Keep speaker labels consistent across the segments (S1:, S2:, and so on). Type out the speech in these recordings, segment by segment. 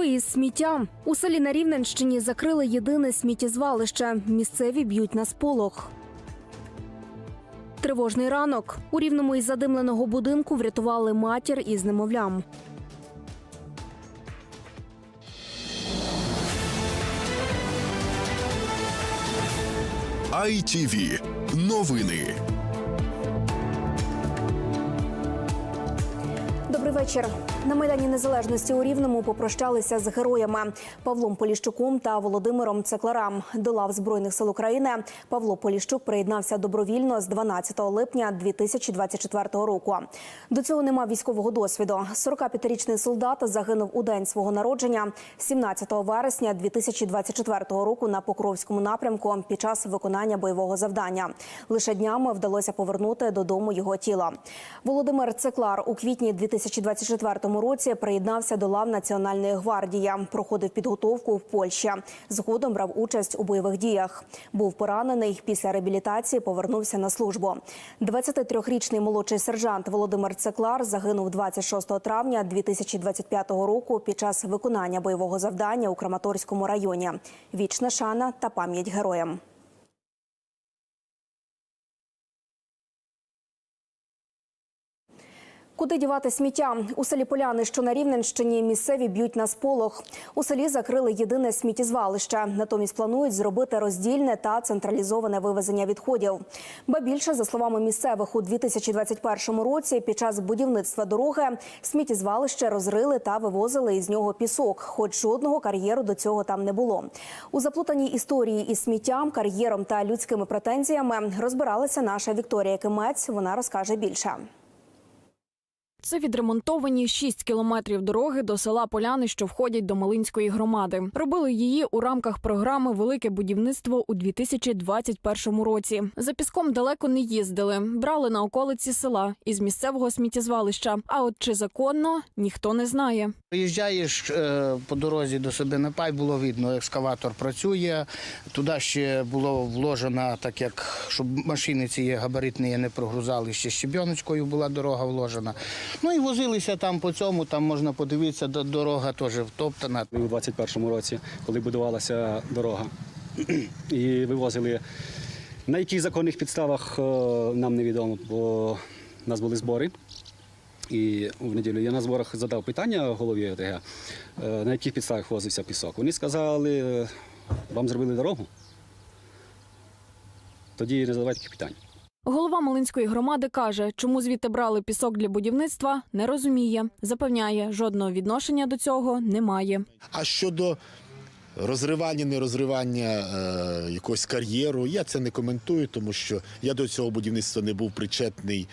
S1: Що із сміттям? У селі на Рівненщині закрили єдине сміттєзвалище. Місцеві б'ють на сполох. Тривожний ранок. У рівному із задимленого будинку врятували матір із немовлям.
S2: ITV. Новини.
S1: Добрий вечір. На майдані незалежності у Рівному попрощалися з героями Павлом Поліщуком та Володимиром Цекларам. До лав збройних сил України Павло Поліщук приєднався добровільно з 12 липня 2024 року. До цього не мав військового досвіду. 45-річний солдат загинув у день свого народження 17 вересня 2024 року на Покровському напрямку під час виконання бойового завдання. Лише днями вдалося повернути додому його тіло. Володимир Цеклар у квітні 2024 році приєднався до лав Національної гвардії. Проходив підготовку в Польщі. Згодом брав участь у бойових діях. Був поранений. Після реабілітації повернувся на службу. 23-річний молодший сержант Володимир Цеклар загинув 26 травня 2025 року під час виконання бойового завдання у Краматорському районі. Вічна шана та пам'ять героям. Куди дівати сміття у селі Поляни, що на Рівненщині, місцеві б'ють на сполох. У селі закрили єдине сміттєзвалище. Натомість планують зробити роздільне та централізоване вивезення відходів. Ба більше, за словами місцевих, у 2021 році під час будівництва дороги сміттєзвалище розрили та вивозили із нього пісок, хоч жодного кар'єру до цього там не було. У заплутаній історії із сміттям, кар'єром та людськими претензіями розбиралася наша Вікторія Кимець. Вона розкаже більше.
S3: Це відремонтовані 6 кілометрів дороги до села Поляни, що входять до Малинської громади. Робили її у рамках програми Велике будівництво у 2021 році. За піском далеко не їздили, брали на околиці села із місцевого сміттєзвалища. А от чи законно ніхто не знає.
S4: Приїжджаєш е, по дорозі до себе на пай, було видно, екскаватор працює. Туди ще було вложено, так як щоб машини ці габаритні не прогрузали, ще щебіночкою була дорога вложена. Ну і возилися там по цьому, там можна подивитися, дорога теж втоптана.
S5: у 21-му році, коли будувалася дорога. І вивозили на яких законних підставах е, нам невідомо, бо у нас були збори. І в неділю я на зборах задав питання голові ОТГ, е, на яких підставах возився пісок. Вони сказали, вам зробили дорогу. Тоді не задавайте таких питань.
S3: Голова Малинської громади каже, чому звідти брали пісок для будівництва, не розуміє. Запевняє, жодного відношення до цього немає.
S6: А щодо розривання, не розривання е, якогось кар'єру, я це не коментую, тому що я до цього будівництва не був причетний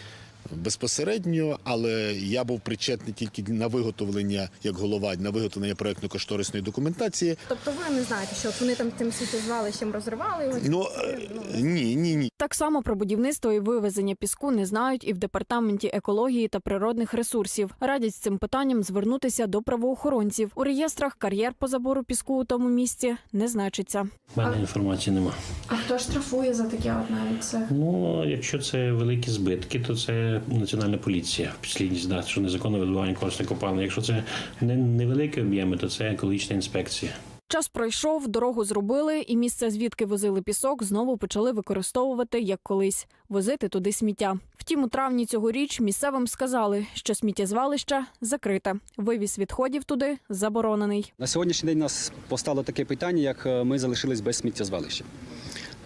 S6: безпосередньо, але я був причетний тільки на виготовлення, як голова, на виготовлення проєктно-кошторисної документації.
S7: Тобто ви не знаєте, що вони там тим світозвалищем розривали?
S6: Ну е, ні, ні, ні.
S3: Так само про будівництво і вивезення піску не знають і в департаменті екології та природних ресурсів. Радять з цим питанням звернутися до правоохоронців. У реєстрах кар'єр по забору піску у тому місці не значиться.
S8: У мене інформації нема.
S7: А хто штрафує за таке от навіть це?
S8: Ну, якщо це великі збитки, то це національна поліція. Підслідність дасть, що незаконне видобування корисних копалин. Якщо це не невеликі об'єми, то це екологічна інспекція.
S3: Час пройшов, дорогу зробили, і місце, звідки возили пісок, знову почали використовувати як колись возити туди сміття. Втім, у травні цьогоріч місцевим сказали, що сміттєзвалище закрите. Вивіз відходів туди заборонений.
S5: На сьогоднішній день у нас постало таке питання, як е, ми залишились без сміттєзвалища,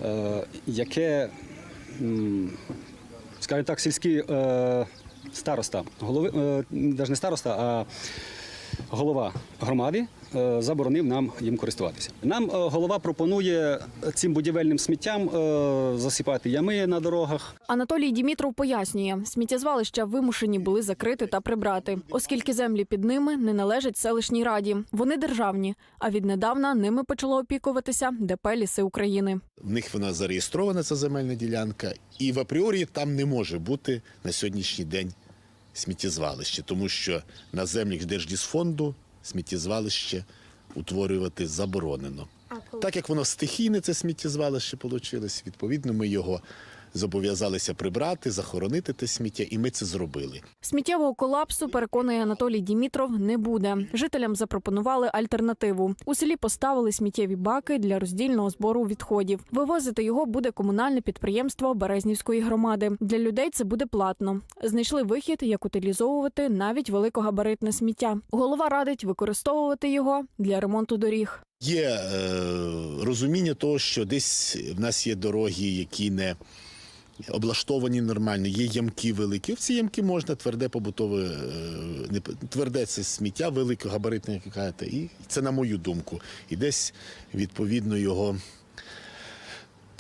S5: е, яке, скажімо так, сільський е, староста, голови, навіть не староста, а голова громади е, заборонив нам їм користуватися. Нам е, голова пропонує цим будівельним сміттям е, засипати ями на дорогах,
S3: Анатолій Дімітров пояснює, сміттєзвалища вимушені були закрити та прибрати, оскільки землі під ними не належать селищній раді. Вони державні, а віднедавна ними почало опікуватися ДП «Ліси України.
S6: В них вона зареєстрована, ця земельна ділянка, і в апріорі там не може бути на сьогоднішній день сміттєзвалище, тому що на землях Держлісфонду сміттєзвалище утворювати заборонено. Так як воно стихійне, це сміттєзвалище вийшло, відповідно, ми його зобов'язалися прибрати, захоронити те сміття, і ми це зробили.
S3: Сміттєвого колапсу, переконує Анатолій Дімітров, не буде. Жителям запропонували альтернативу. У селі поставили сміттєві баки для роздільного збору відходів. Вивозити його буде комунальне підприємство Березнівської громади. Для людей це буде платно. Знайшли вихід, як утилізовувати навіть великогабаритне сміття. Голова радить використовувати його для ремонту доріг.
S6: Є е, розуміння того, що десь в нас є дороги, які не облаштовані нормально, є ямки великі. В ці ямки можна тверде побутове, е, не тверде це сміття, великогабаритне, як ви кажете, і це на мою думку. І десь відповідно його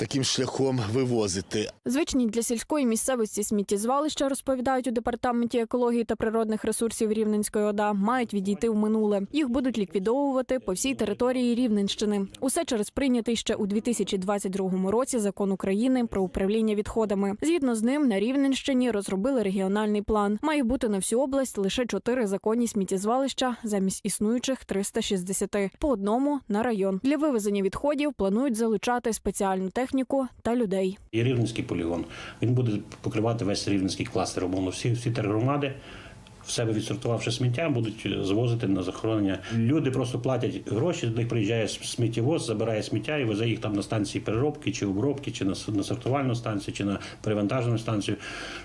S6: таким шляхом вивозити.
S3: Звичні для сільської місцевості сміттєзвалища, розповідають у департаменті екології та природних ресурсів Рівненської ОДА, мають відійти в минуле. Їх будуть ліквідовувати по всій території Рівненщини. Усе через прийнятий ще у 2022 році закон України про управління відходами. Згідно з ним, на Рівненщині розробили регіональний план. Має бути на всю область лише чотири законні сміттєзвалища замість існуючих 360. по одному на район. Для вивезення відходів планують залучати спеціальну техніку та людей.
S8: І Рівненський полігон. Він буде покривати весь рівненський кластер. Умовно, всі, всі тергромади, себе відсортувавши сміття, будуть звозити на захоронення. Люди просто платять гроші, до них приїжджає сміттєвоз, забирає сміття і везе їх там на станції переробки чи обробки, чи на, сортувальну станцію, чи на перевантажену станцію.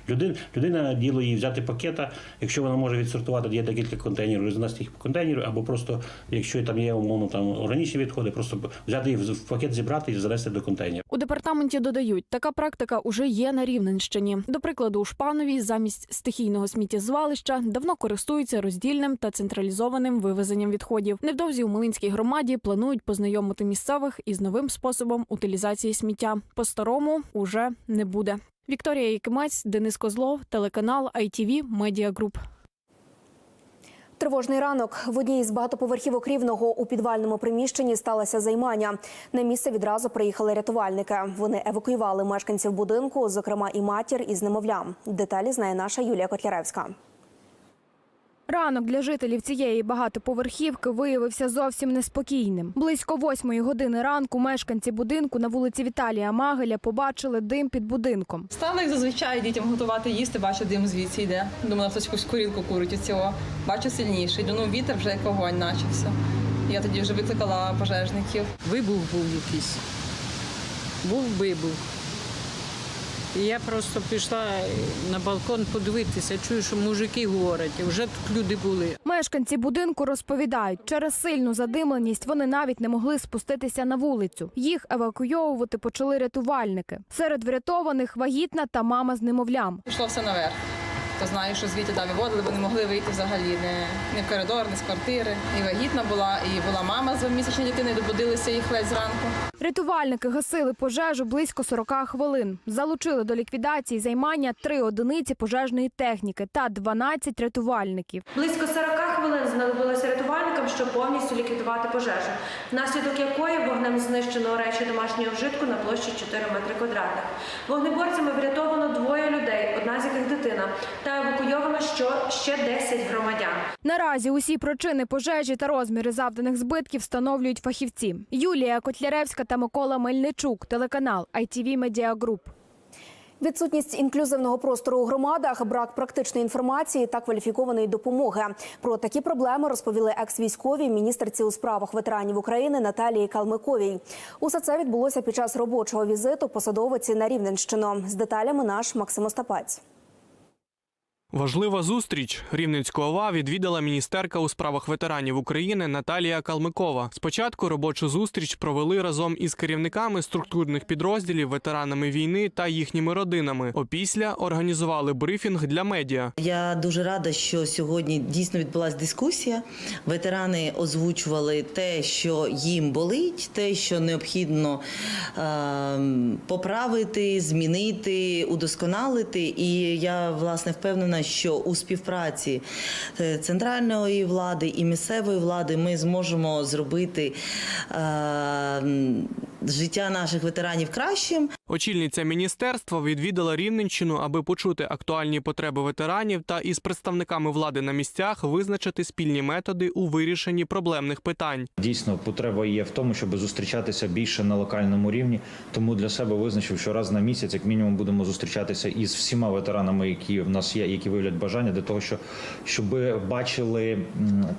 S8: Людина, людина діло їй взяти пакета, якщо вона може відсортувати, є декілька контейнерів, занести їх по контейнеру, або просто, якщо там є умовно там органічні відходи, просто взяти їх в пакет, зібрати і занести до контейнера.
S3: У департаменті додають, така практика уже є на Рівненщині. До прикладу, у Шпанові замість стихійного сміттєзвалища давно користуються роздільним та централізованим вивезенням відходів. Невдовзі у Малинській громаді планують познайомити місцевих із новим способом утилізації сміття. По-старому уже не буде. Вікторія Якимець, Денис Козлов, телеканал ITV Media Group.
S1: Тривожний ранок в одній із багатоповерхівок рівного у підвальному приміщенні сталося займання. На місце відразу приїхали рятувальники. Вони евакуювали мешканців будинку, зокрема і матір із немовлям. Деталі знає наша Юлія Котляревська.
S7: Ранок для жителів цієї багатоповерхівки виявився зовсім неспокійним. Близько восьмої години ранку мешканці будинку на вулиці Віталія Магеля побачили дим під будинком.
S9: Стала як зазвичай дітям готувати їсти, бачу, дим звідси йде. Думала, хтось якусь курілку курить у цього. Бачу сильніший. Ну, вітер вже як вогонь начався. Я тоді вже викликала пожежників.
S10: Вибух був якийсь. Був вибух. Я просто пішла на балкон подивитися, чую, що мужики говорять, вже тут люди були.
S7: Мешканці будинку розповідають, через сильну задимленість вони навіть не могли спуститися на вулицю. Їх евакуйовувати почали рятувальники. Серед врятованих вагітна та мама з немовлям.
S9: Пішло все наверх. Хто знає, що звідти там виводили, бо не могли вийти взагалі не, не в коридор, не з квартири. І вагітна була, і була мама з двомісячною дитиною, добудилися їх весь зранку.
S7: Рятувальники гасили пожежу близько 40 хвилин. Залучили до ліквідації займання три одиниці пожежної техніки та 12 рятувальників.
S11: Близько 40 хвилин знадобилося рятувальникам, щоб повністю ліквідувати пожежу, внаслідок якої вогнем знищено речі домашнього вжитку на площі 4 метри квадратних. Вогнеборцями врятовано двоє людей, одна з яких дитина, та евакуйовано що ще 10 громадян.
S7: Наразі усі причини пожежі та розміри завданих збитків встановлюють фахівці. Юлія Котляревська та Микола Мельничук, телеканал ITV Media Group.
S1: Відсутність інклюзивного простору у громадах, брак практичної інформації та кваліфікованої допомоги. Про такі проблеми розповіли екс-військові міністерці у справах ветеранів України Наталії Калмиковій. Усе це відбулося під час робочого візиту посадовиці на Рівненщину. З деталями наш Максим Остапець.
S12: Важлива зустріч Рівненську ОВА відвідала міністерка у справах ветеранів України Наталія Калмикова. Спочатку робочу зустріч провели разом із керівниками структурних підрозділів, ветеранами війни та їхніми родинами. Опісля організували брифінг для медіа.
S13: Я дуже рада, що сьогодні дійсно відбулася дискусія. Ветерани озвучували те, що їм болить, те, що необхідно е, поправити, змінити, удосконалити. І я власне впевнена, що у співпраці е, центральної влади і місцевої влади ми зможемо зробити. Життя наших ветеранів кращим.
S12: Очільниця міністерства відвідала Рівненщину, аби почути актуальні потреби ветеранів та із представниками влади на місцях визначити спільні методи у вирішенні проблемних питань.
S14: Дійсно, потреба є в тому, щоб зустрічатися більше на локальному рівні. Тому для себе визначив, що раз на місяць, як мінімум, будемо зустрічатися із всіма ветеранами, які в нас є, які виявлять бажання для того, що щоб бачили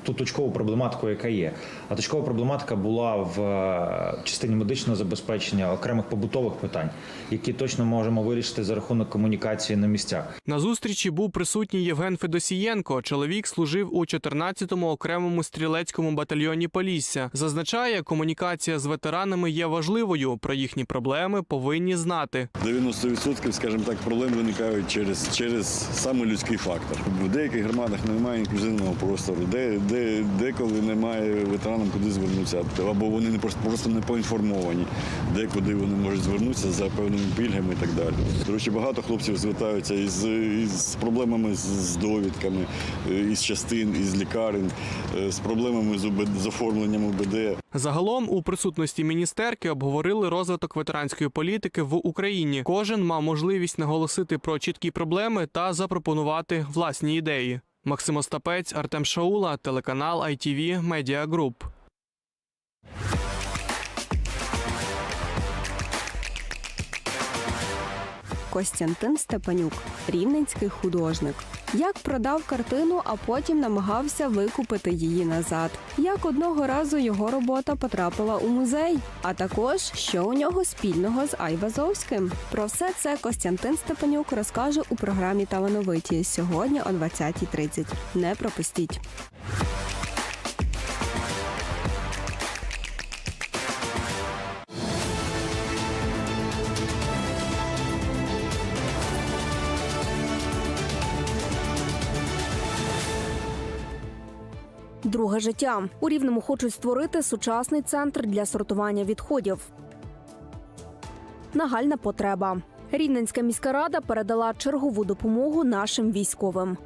S14: ту точкову проблематику, яка є. А точкова проблематика була в е, частині медичного забезпечення окремих побутових питань, які точно можемо вирішити за рахунок комунікації на місцях.
S12: На зустрічі був присутній Євген Федосієнко. Чоловік служив у 14-му окремому стрілецькому батальйоні Полісся. Зазначає, комунікація з ветеранами є важливою. Про їхні проблеми повинні знати.
S15: 90% скажімо так, проблем виникають через, через саме людський фактор. В деяких громадах немає інклюзивного простору, де, де, деколи немає ветеранам куди звернутися, або вони не просто, просто не поінформовані, де куди вони можуть звернутися за певними пільгами і так далі. До речі, багато хлопців звертаються із, із проблемами з, з довідками, е, із частин, із лікарень, е, з проблемами з, УБД, з оформленням УБД.
S12: Загалом у присутності міністерки обговорили розвиток ветеранської політики в Україні. Кожен мав можливість наголосити про чіткі проблеми та запропонувати власні ідеї. Максим Остапець, Артем Шаула, телеканал ITV Media Group.
S16: Костянтин Степанюк, рівненський художник. Як продав картину, а потім намагався викупити її назад. Як одного разу його робота потрапила у музей, а також що у нього спільного з Айвазовським. Про все це Костянтин Степанюк розкаже у програмі Талановиті сьогодні о 20.30. Не пропустіть.
S1: Друге життя у рівному хочуть створити сучасний центр для сортування відходів. Нагальна потреба. Рівненська міська рада передала чергову допомогу нашим військовим.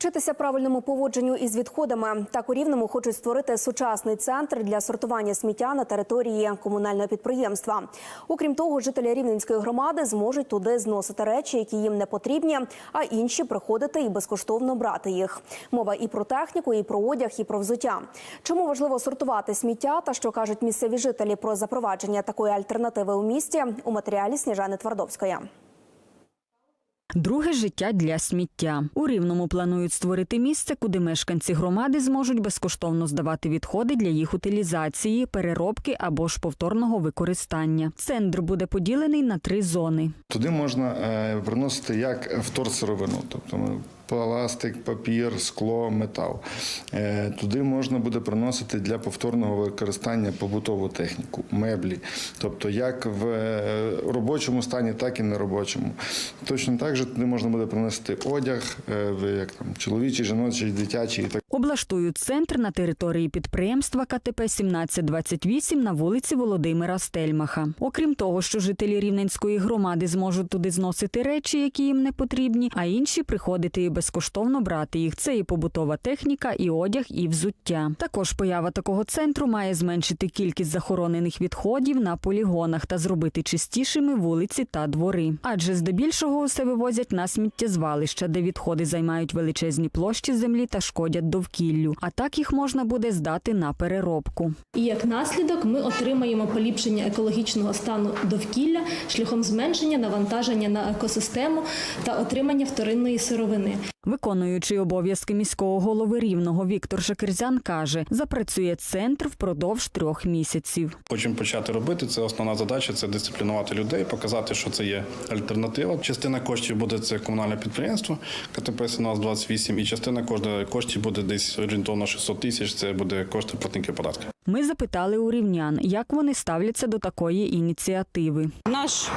S1: Вчитися правильному поводженню із відходами. Так у Рівному хочуть створити сучасний центр для сортування сміття на території комунального підприємства. Окрім того, жителі Рівненської громади зможуть туди зносити речі, які їм не потрібні, а інші приходити і безкоштовно брати їх. Мова і про техніку, і про одяг, і про взуття. Чому важливо сортувати сміття та що кажуть місцеві жителі про запровадження такої альтернативи у місті у матеріалі Сніжани Твардовської.
S17: Друге життя для сміття. У Рівному планують створити місце, куди мешканці громади зможуть безкоштовно здавати відходи для їх утилізації, переробки або ж повторного використання. Центр буде поділений на три зони.
S18: Туди можна е, приносити як вторсировину, тобто ми- пластик, папір, скло, метал. Е, Туди можна буде приносити для повторного використання побутову техніку, меблі, тобто як в е, робочому стані, так і неробочому. Точно так же туди можна буде приносити одяг, е, як там чоловічий, жіночий, дитячий і так.
S17: Облаштують центр на території підприємства КТП 1728 на вулиці Володимира Стельмаха. Окрім того, що жителі Рівненської громади зможуть туди зносити речі, які їм не потрібні, а інші приходити і безкоштовно брати їх. Це і побутова техніка, і одяг, і взуття. Також поява такого центру має зменшити кількість захоронених відходів на полігонах та зробити чистішими вулиці та двори. Адже здебільшого усе вивозять на сміттєзвалища, де відходи займають величезні площі землі та шкодять довкіллю. А так їх можна буде здати на переробку.
S5: І як наслідок ми отримаємо поліпшення екологічного стану довкілля шляхом зменшення навантаження на екосистему та отримання вторинної сировини.
S17: Виконуючий обов'язки міського голови рівного Віктор Шакирзян каже, запрацює центр впродовж трьох місяців.
S19: Хочемо почати робити. Це основна задача це дисциплінувати людей, показати, що це є альтернатива. Частина коштів буде це комунальне підприємство КТП 1728, і частина коштів буде десь орієнтовно 600 тисяч. Це буде кошти платників податків.
S17: Ми запитали у рівнян, як вони ставляться до такої ініціативи.
S20: Наш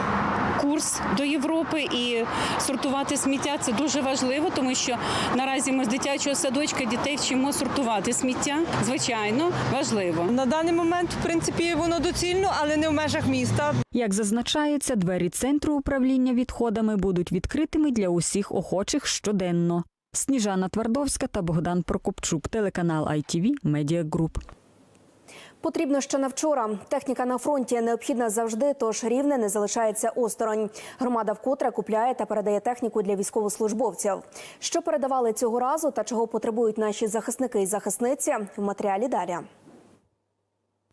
S20: курс до Європи і сортувати сміття це дуже важливо, тому що наразі ми з дитячого садочка дітей вчимо сортувати сміття. Звичайно, важливо.
S11: На даний момент, в принципі, воно доцільно, але не в межах міста.
S17: Як зазначається, двері центру управління відходами будуть відкритими для усіх охочих щоденно. Сніжана Твардовська та Богдан Прокопчук, телеканал ITV Media Group.
S1: Потрібно ще на вчора. Техніка на фронті необхідна завжди, тож рівне не залишається осторонь. Громада вкотре купляє та передає техніку для військовослужбовців. Що передавали цього разу та чого потребують наші захисники і захисниці в матеріалі далі.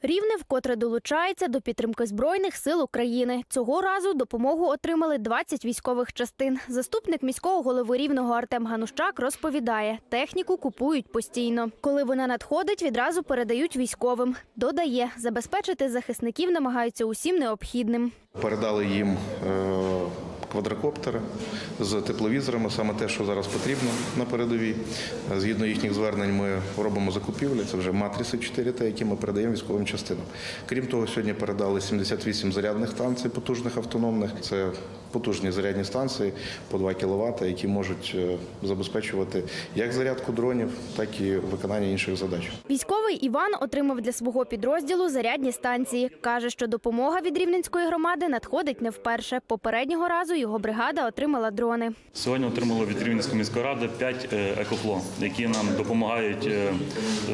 S21: Рівне вкотре долучається до підтримки збройних сил України. Цього разу допомогу отримали 20 військових частин. Заступник міського голови рівного Артем Ганущак розповідає, техніку купують постійно. Коли вона надходить, відразу передають військовим. Додає, забезпечити захисників намагаються усім необхідним.
S22: Передали їм е, квадрокоптери з тепловізорами, саме те, що зараз потрібно на передовій. Згідно їхніх звернень, ми робимо закупівлі. Це вже матриси 4Т, які ми передаємо військовим частинам. Крім того, сьогодні передали 78 зарядних станцій потужних автономних. Це потужні зарядні станції по 2 кВт, які можуть е, забезпечувати як зарядку дронів, так і виконання інших задач.
S21: Військовий Іван отримав для свого підрозділу зарядні станції. Каже, що допомога від рівненської громади надходить не вперше. Попереднього разу його бригада отримала дрони.
S23: Сьогодні отримали від Рівненської міської ради 5 екофло, які нам допомагають е,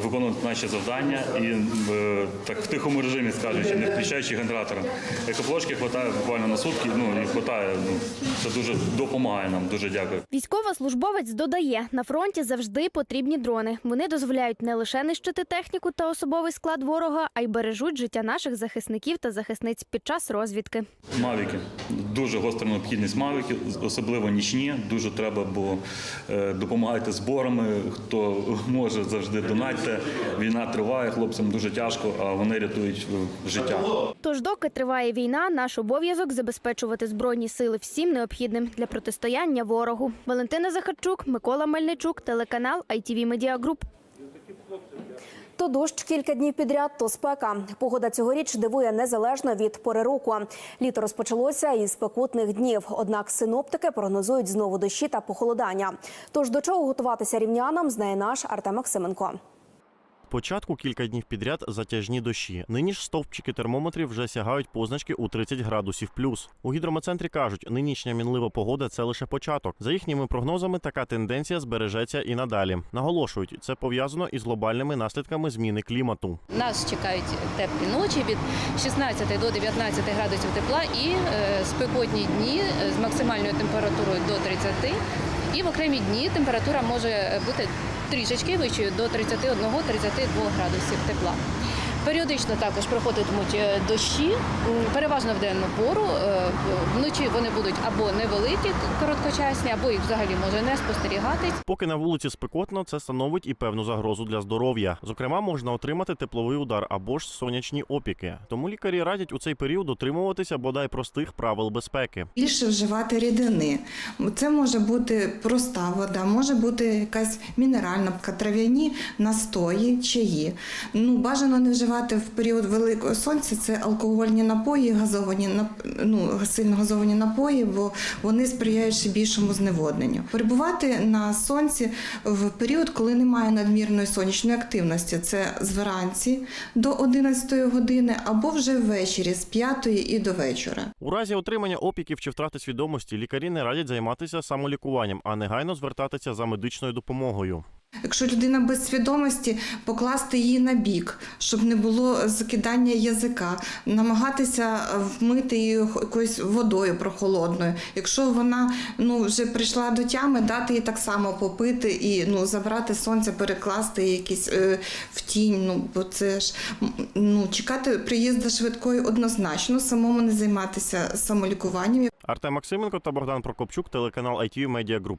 S23: виконувати наші завдання і е, так в тихому режимі, скажучи, не включаючи генератора. Екофлошки вистачає буквально на сутки. Ну і вистачає. Ну це дуже допомагає нам. Дуже дякую.
S21: Військовослужбовець додає, на фронті завжди потрібні дрони. Вони дозволяють не лише нищити техніку та особовий склад ворога, а й бережуть життя наших захисників та захисниць під час розвідки.
S23: Мавіки дуже гостра необхідність мавіків, особливо нічні. Дуже треба, бо е, допомагайте зборами. Хто може завжди донатьте. Війна триває, хлопцям дуже тяжко, а вони рятують е, життя.
S21: Тож, доки триває війна, наш обов'язок забезпечувати збройні сили всім необхідним для протистояння ворогу. Валентина Захарчук, Микола Мельничук, телеканал ITV Media Group.
S1: То дощ кілька днів підряд, то спека. Погода цьогоріч дивує незалежно від пори року. Літо розпочалося із спекотних днів. Однак синоптики прогнозують знову дощі та похолодання. Тож до чого готуватися рівнянам, знає наш Артем Максименко.
S24: Спочатку кілька днів підряд затяжні дощі. Нині ж стовпчики термометрів вже сягають позначки у 30 градусів плюс. У гідрометцентрі кажуть, нинішня мінлива погода це лише початок. За їхніми прогнозами, така тенденція збережеться і надалі. Наголошують, це пов'язано із глобальними наслідками зміни клімату.
S25: Нас чекають теплі ночі від 16 до 19 градусів тепла і е, спекотні дні з максимальною температурою до 30. І в окремі дні температура може бути трішечки вищою до 31-32 градусів тепла. Періодично також проходитимуть е, дощі, переважно в денну пору. Е, Вночі вони будуть або невеликі, короткочасні, або їх взагалі може не спостерігатись.
S24: Поки на вулиці спекотно, це становить і певну загрозу для здоров'я. Зокрема, можна отримати тепловий удар або ж сонячні опіки. Тому лікарі радять у цей період дотримуватися бодай простих правил безпеки.
S26: більше вживати рідини. Це може бути проста вода, може бути якась мінеральна трав'яні настої, чаї. Ну, бажано не вживати в період великого сонця це алкогольні напої, газовані ну, сильно газовані напої, бо вони сприяють ще більшому зневодненню. Перебувати на сонці в період, коли немає надмірної сонячної активності, це зранці до 11 години або вже ввечері з 5 і до вечора.
S24: У разі отримання опіків чи втрати свідомості лікарі не радять займатися самолікуванням, а негайно звертатися за медичною допомогою.
S26: Якщо людина без свідомості, покласти її на бік, щоб не було закидання язика, намагатися вмити її якоюсь водою прохолодною. Якщо вона ну вже прийшла до тями, дати їй так само попити і ну забрати сонця, перекласти її якісь е, в тінь. Ну бо це ж ну чекати приїзду швидкої однозначно, самому не займатися самолікуванням.
S24: Артем Максименко та Богдан Прокопчук, телеканал ITV Media Group.